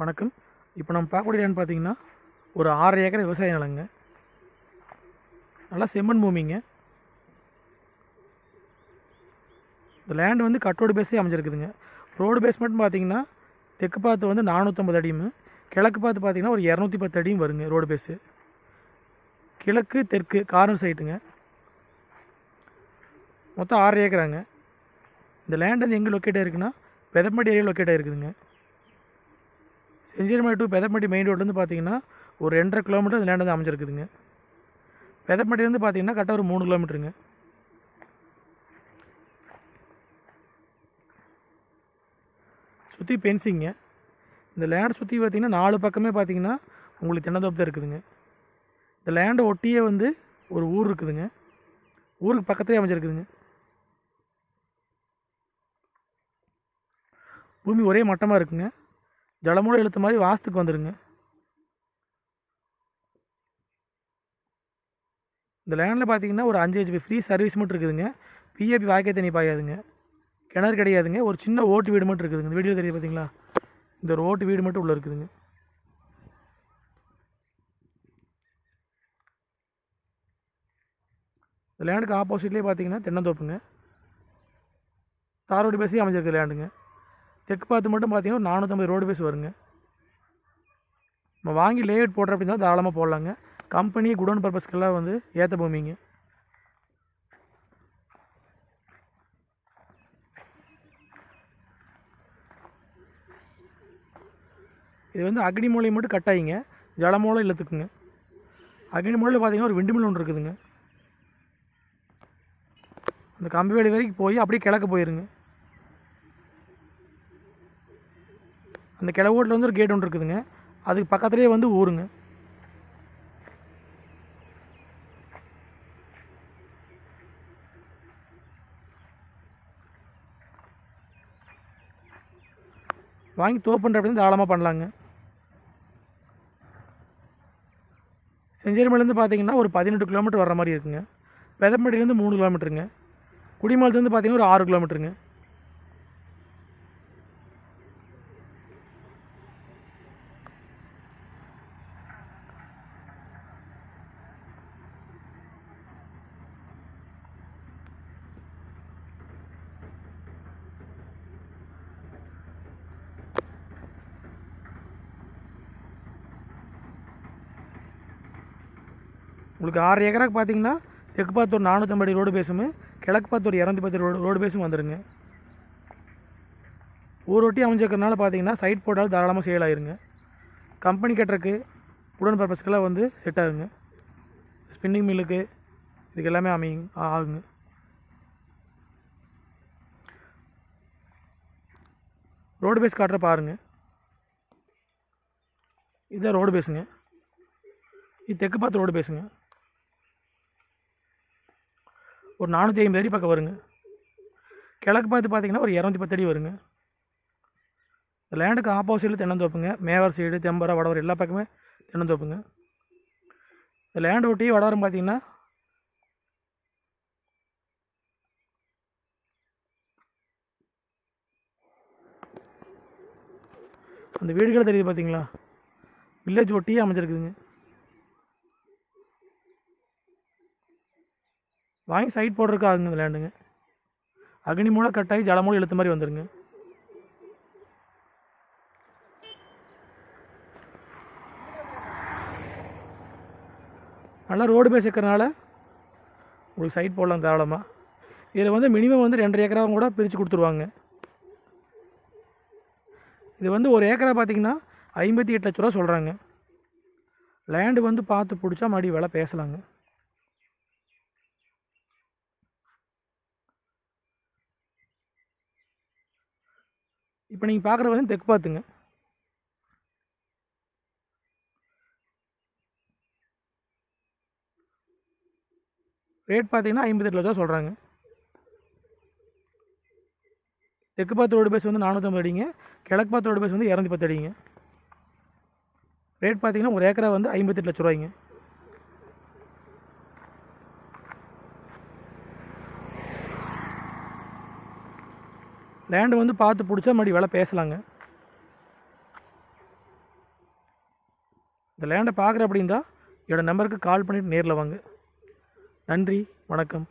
வணக்கம். இப்போ நம்ம பார்க்கக்கூடிய இடம்னு பார்த்தீங்கன்னா ஒரு ஆறு ஏக்கர் விவசாய நிலங்க. நல்லா செம்மண் பூமிங்க. இந்த லேண்டு வந்து கட்டோடு பேஸே அமைஞ்சிருக்குதுங்க. ரோடு பேஸ் மட்டும் பார்த்தீங்கன்னா தெற்கு பார்த்து வந்து நானூற்றம்பது அடியும் கிழக்கு பார்த்து பார்த்தீங்கன்னா ஒரு இரநூத்தி பத்து அடியும் வருங்க ரோடு பேஸு கிழக்கு தெற்கு கார்னர் சைட்டுங்க மொத்தம் ஆறு ஏக்கராங்க. இந்த லேண்ட் வந்து எங்கே லொக்கேட் ஆயிருக்குன்னா பெதப்பட்டி ஏரியா லொக்கேட் ஆயிருக்குதுங்க. செஞ்சேரிமலை டு பெதப்பட்டி மெயின் ரோட்லேருந்து பார்த்தீங்கன்னா ஒரு ரெண்டரை கிலோமீட்டர் அந்த லேண்ட் வந்து அமைஞ்சிருக்குதுங்க. பெதப்பட்டிலேருந்து பார்த்தீங்கன்னா கரெக்டாக ஒரு மூணு கிலோமீட்டருங்க சுற்றி பென்சிங்க இந்த லேண்டை சுற்றி பார்த்தீங்கன்னா நாலு பக்கமே பார்த்தீங்கன்னா உங்களுக்கு தென்னந்தோப்பு தான் இருக்குதுங்க. இந்த லேண்டை ஒட்டியே வந்து ஒரு ஊர் இருக்குதுங்க. ஊருக்கு பக்கத்துலேயே அமைஞ்சிருக்குதுங்க. பூமி ஒரே மட்டமாக இருக்குங்க. ஜலமூலம் எழுத்து மாதிரி வாஸ்துக்கு வந்துடுங்க இந்த லேண்டில் பார்த்தீங்கன்னா ஒரு அஞ்சு ஹெச்பி ஃப்ரீ சர்வீஸ் மட்டும் இருக்குதுங்க. பிஏபி வாய்க்கை தண்ணி பாயாதுங்க. கிணறு கிடையாதுங்க. ஒரு சின்ன ஓட்டு வீடு மட்டும் இருக்குதுங்க. இந்த வீடியோ தெரியுது பார்த்தீங்களா இந்த ஒரு ஓட்டு வீடு மட்டும் உள்ளே இருக்குதுங்க. இந்த லேண்டுக்கு ஆப்போசிட்லேயே பார்த்தீங்கன்னா தென்னந்தோப்புங்க. தார் பேசி அமைஞ்சிருக்கு லேண்டுங்க தெற்கு பார்த்து மட்டும் பார்த்தீங்கன்னா ஒரு நானூற்றம்பது ரோடு பேஸ் வருங்க. நம்ம வாங்கி லேஅவுட் போடுற அப்படின்னா தாராளமாக போடலாங்க. கம்பெனி குடோன் பர்பஸ்க்கெல்லாம் வந்து ஏற்ற பூமிங்க. இது வந்து அக்னி மூலையை மட்டும் கட் ஆகிங்க ஜலமூலம் இல்லத்துக்குங்க அக்னி மூலையில் பார்த்தீங்கன்னா ஒரு விண்டுமில் ஒன்று இருக்குதுங்க. அந்த கம்பி வேலி வரைக்கும் போய் அப்படியே கிழக்க போயிருங்க. அந்த கிழவோட்டில் வந்து ஒரு கேட் ஒன்று இருக்குதுங்க. அதுக்கு பக்கத்துலேயே வந்து ஊருங்க. வாங்கி தோப்புன்ற அப்படின்னு தாராளமாக பண்ணலாங்க. செஞ்சேரிமலைலேருந்து பார்த்தீங்கன்னா ஒரு பதினெட்டு கிலோமீட்டர் வர மாதிரி இருக்குங்க. பெதம்பட்டிலேருந்து மூணு கிலோமீட்டருங்க குடிமலத்துலேருந்து பார்த்தீங்கன்னா ஒரு ஆறு கிலோமீட்டருங்க உங்களுக்கு ஆறு ஏக்கராக்கு பார்த்தீங்கன்னா தெற்கு பார்த்து ஒரு நானூற்றம்பது ரோடு பேசும் கிழக்கு பார்த்து ஒரு இரநூத்தி பத்து ரோடு ரோடு பேசும் வந்துடுங்க ஊரொட்டி அமைஞ்சிருக்கிறனால பார்த்தீங்கன்னா சைட் போட்டாலும் தாராளமாக சேல் ஆயிருங்க. கம்பெனி கட்டுறக்கு உடன் பர்பஸ்க்கெல்லாம் வந்து செட் ஆகுங்க. ஸ்பின்னிங் மில்லுக்கு இதுக்கு எல்லாமே அமையுங்க ஆகுங்க. ரோடு பேஸ் காட்டுற பாருங்க. இதுதான் ரோடு பேஸுங்க இது தெற்கு பார்த்து ரோடு பேசுங்க ஒரு நானூற்றி ஐம்பது அடி பக்கம் வருங்க. கிழக்கு பார்த்து பார்த்தீங்கன்னா ஒரு இரநூத்தி பத்து அடி வருங்க. இந்த லேண்டுக்கு ஆப்போசிட்டில் தென்னந்தோப்புங்க மேவர் சைடு தெம்பரா வடவர் எல்லா பக்கமே தென்னந்தோப்புங்க இந்த லேண்டு ஒட்டி வடவரம் பார்த்தீங்கன்னா அந்த வீடுகள் தெரியுது பார்த்தீங்களா வில்லேஜ் ஒட்டியே அமைஞ்சிருக்குதுங்க. வாங்கி சைட் போடுறதுக்கு ஆகுங்க இந்த லேண்டுங்க அக்னி மூலம் கட்டாயி ஜலமூலம் இழுத்த மாதிரி வந்துடுங்க நல்லா ரோடு பேஸ் இருக்கிறனால உங்களுக்கு சைட் போடலாம் தாராளமாக இதில் வந்து மினிமம் வந்து ரெண்டரை ஏக்கராவும் கூட பிரித்து கொடுத்துருவாங்க. இது வந்து ஒரு ஏக்கரா பார்த்தீங்கன்னா ஐம்பத்தி எட்டு லட்ச ரூபா சொல்கிறாங்க லேண்டு வந்து பார்த்து பிடிச்சா மறுபடியும் விலை பேசலாங்க. இப்போ நீங்கள் பார்க்குறது வந்து தெற்கு பார்த்துங்க. ரேட் பார்த்தீங்கன்னா ஐம்பத்தெட்டு லட்சம் சொல்கிறாங்க தெற்கு பார்த்து ரோடு பேஸ் வந்து நானூற்றம்பது அடிங்க. கிழக்கு பார்த்து ரோடு பேஸ் வந்து இரநூத்தி பத்து அடிங்க. ரேட் பார்த்தீங்கன்னா ஒரு ஏக்கரா வந்து ஐம்பத்தெட்டு லட்ச ரூபாய்ங்க லேண்டு வந்து பார்த்து பிடிச்சா மறுபடி வேலை பேசலாங்க. இந்த லேண்டை பார்க்குற அப்படின்னா என்னோடய நம்பருக்கு கால் பண்ணிவிட்டு நேரில் வாங்க. நன்றி வணக்கம்.